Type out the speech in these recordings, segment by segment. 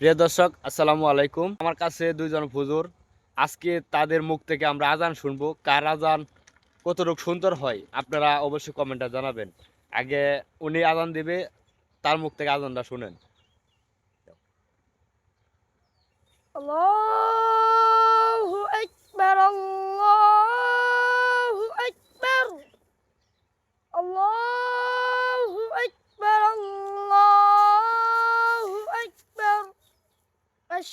প্রিয় দর্শক, আসসালামু আলাইকুম। আমার কাছে দুইজন ফুজুর আজকে তাদের মুখ থেকে আমরা আজান শুনব। কার আজান কতটুকু সুন্দর হয়, আপনারা অবশ্যই কমেন্টটা জানাবেন। আগে উনি আজান দেবে, তার মুখ থেকে আজানটা শুনেন।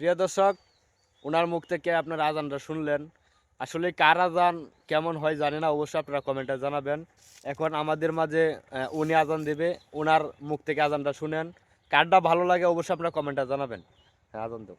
প্রিয় দর্শক ওনার মুখ থেকে আপনার আজানটা শুনলেন। আসলে কার আজান কেমন হয় জানি না, অবশ্যই আপনারা কমেন্টে জানাবেন। এখন আমাদের মাঝে উনি আজান দেবে ওনার মুখ থেকে আজানটা শুনেন। কারটা ভালো লাগে অবশ্যই আপনারা কমেন্টে জানাবেন। হ্যাঁ আজান দেব।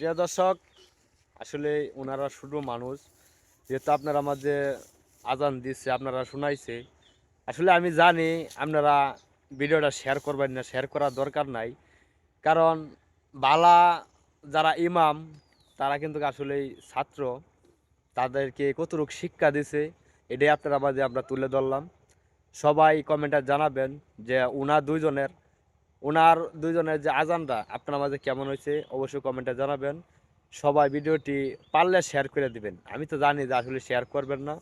প্রিয় দর্শক, আসলে ওনারা শুধু মানুষ, যেহেতু আপনারা মাঝে আজান দিচ্ছে আপনারা শোনাইছে। আসলে আমি জানি আপনারা ভিডিওটা শেয়ার করবেন না শেয়ার করার দরকার নাই। কারণ বালা যারা ইমাম, তারা কিন্তু আসলেই ছাত্র। তাদেরকে কতটুকু শিক্ষা দিছে, এটাই আপনারা মাঝে আমরা তুলে ধরলাম। সবাই কমেন্টে জানাবেন যে ওনার দুইজনের ওনার দুজনের যে আজানটা, আপনার মাঝে কেমন হয়েছে অবশ্যই কমেন্টে জানাবেন। সবাই ভিডিওটি পারলে শেয়ার করে দিবেন। আমি তো জানি যে আসলে শেয়ার করবেন না।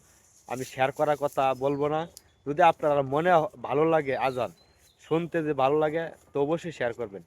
আমি শেয়ার করার কথা বলব না। যদি আপনার মনে ভালো লাগে আজান, শুনতে যে ভালো লাগে, তো অবশ্যই শেয়ার করবেন।